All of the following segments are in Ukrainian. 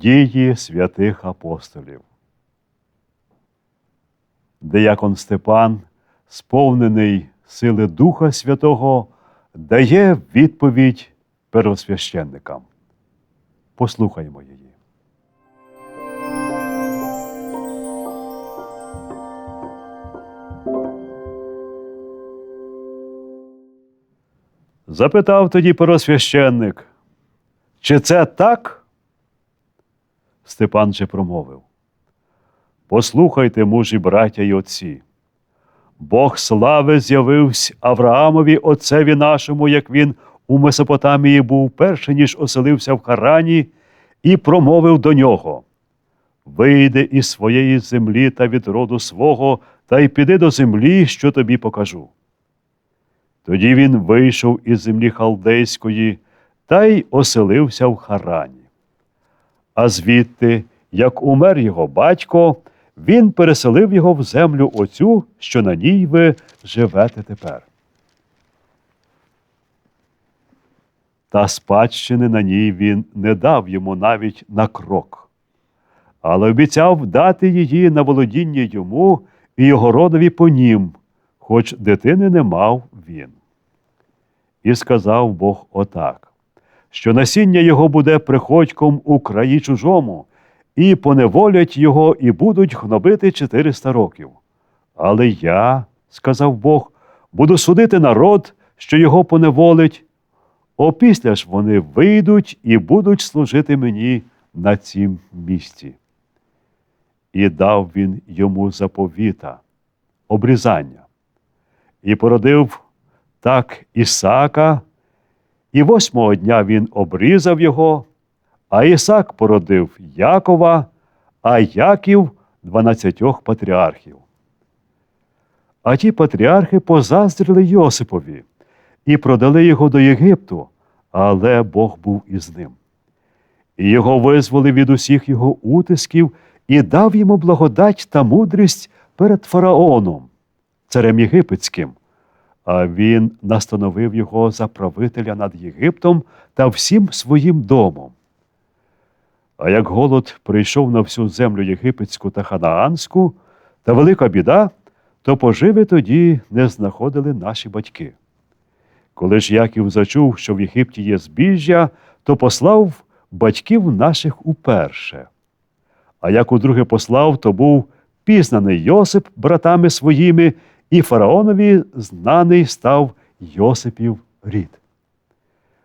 Дії святих апостолів. Деякон Степан, сповнений сили Духа Святого, дає відповідь первосвященникам. Послухаймо її. Запитав тоді первосвященник, чи це так? Степан же промовив. Послухайте, мужі, браття й отці. Бог слави з'явився Авраамові, отцеві нашому, як він у Месопотамії був перше, ніж оселився в Харані, і промовив до нього: Вийди із своєї землі та від роду свого, та й піди до землі, що тобі покажу. Тоді він вийшов із землі халдейської та й оселився в Харані. А звідти, як умер його батько, він переселив його в землю оцю, що на ній ви живете тепер. Та спадщини на ній він не дав йому навіть на крок, але обіцяв дати її на володіння йому і його родові по нім, хоч дитини не мав він. І сказав Бог отак, що насіння його буде приходьком у краї чужому, і поневолять його, і будуть гнобити 400 років. Але я, сказав Бог, буду судити народ, що його поневолить. Опісля ж вони вийдуть і будуть служити мені на цім місці. І дав він йому заповіта, обрізання, і породив так Ісака, і восьмого дня він обрізав його, а Ісак породив Якова, а Яків дванадцятьох патріархів. А ті патріархи позаздрили Йосипові і продали його до Єгипту, але Бог був із ним. І його визволив від усіх його утисків і дав йому благодать та мудрість перед фараоном, царем єгипетським, він настановив його за правителя над Єгиптом та всім своїм домом. А як голод прийшов на всю землю єгипетську та ханаанську, та велика біда, то поживи тоді не знаходили наші батьки. Коли ж Яків зачув, що в Єгипті є збіжжя, то послав батьків наших уперше. А як удруге послав, то був пізнаний Йосип братами своїми, і фараонові знаний став Йосипів рід.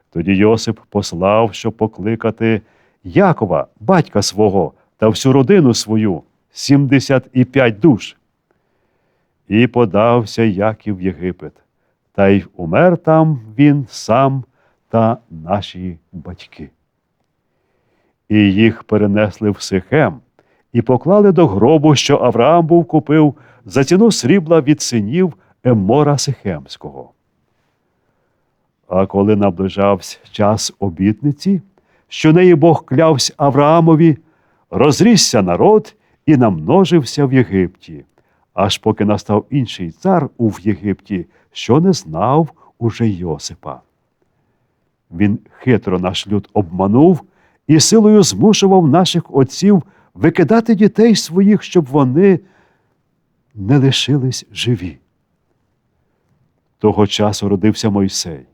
Тоді Йосип послав, щоб покликати Якова, батька свого, та всю родину свою, сімдесят і п'ять душ. І подався Яків в Єгипет, та й умер там він сам та наші батьки. І їх перенесли в Сихем і поклали до гробу, що Авраам був купив за ціну срібла від синів Еммора Сихемського. А коли наближався час обітниці, що неї Бог клявся Авраамові, розрісся народ і намножився в Єгипті, аж поки настав інший цар у Єгипті, що не знав уже Йосипа. Він хитро наш люд обманув і силою змушував наших отців викидати дітей своїх, щоб вони не лишились живі. Того часу родився Мойсей.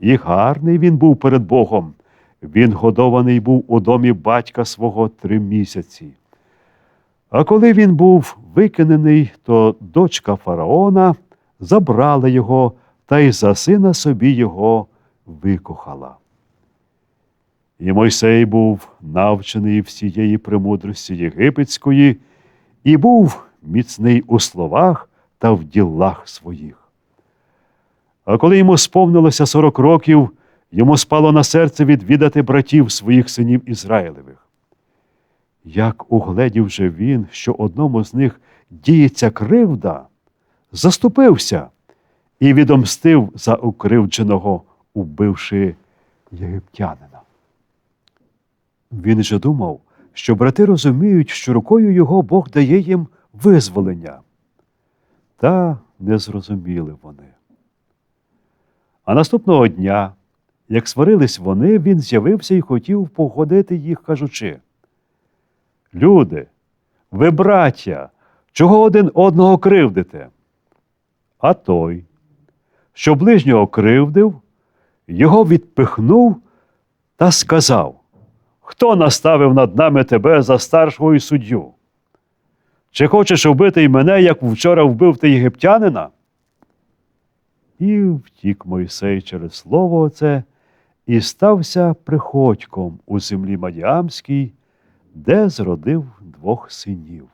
І гарний він був перед Богом. Він годований був у домі батька свого три місяці. А коли він був викинений, то дочка фараона забрала його та й за сина собі його викохала. І Мойсей був навчений всієї премудрості єгипетської і був міцний у словах та в ділах своїх. А коли йому сповнилося сорок років, йому спало на серце відвідати братів своїх синів Ізраїлевих. Як угледів же він, що одному з них діється кривда, заступився і відомстив за укривдженого, убивши єгиптянина. Він же думав, що брати розуміють, що рукою його Бог дає їм визволення. Та не зрозуміли вони. А наступного дня, Як сварились вони, він з'явився і хотів погодити їх, кажучи: Люди, ви браття, чого один одного кривдите? А той, що ближнього кривдив, його відпихнув та сказав: Хто наставив над нами тебе за старшого і суддю? Чи хочеш вбити й мене, як вчора вбив ти єгиптянина? І втік Мойсей через слово оце і стався приходьком у землі Мадіамській, де зродив двох синів.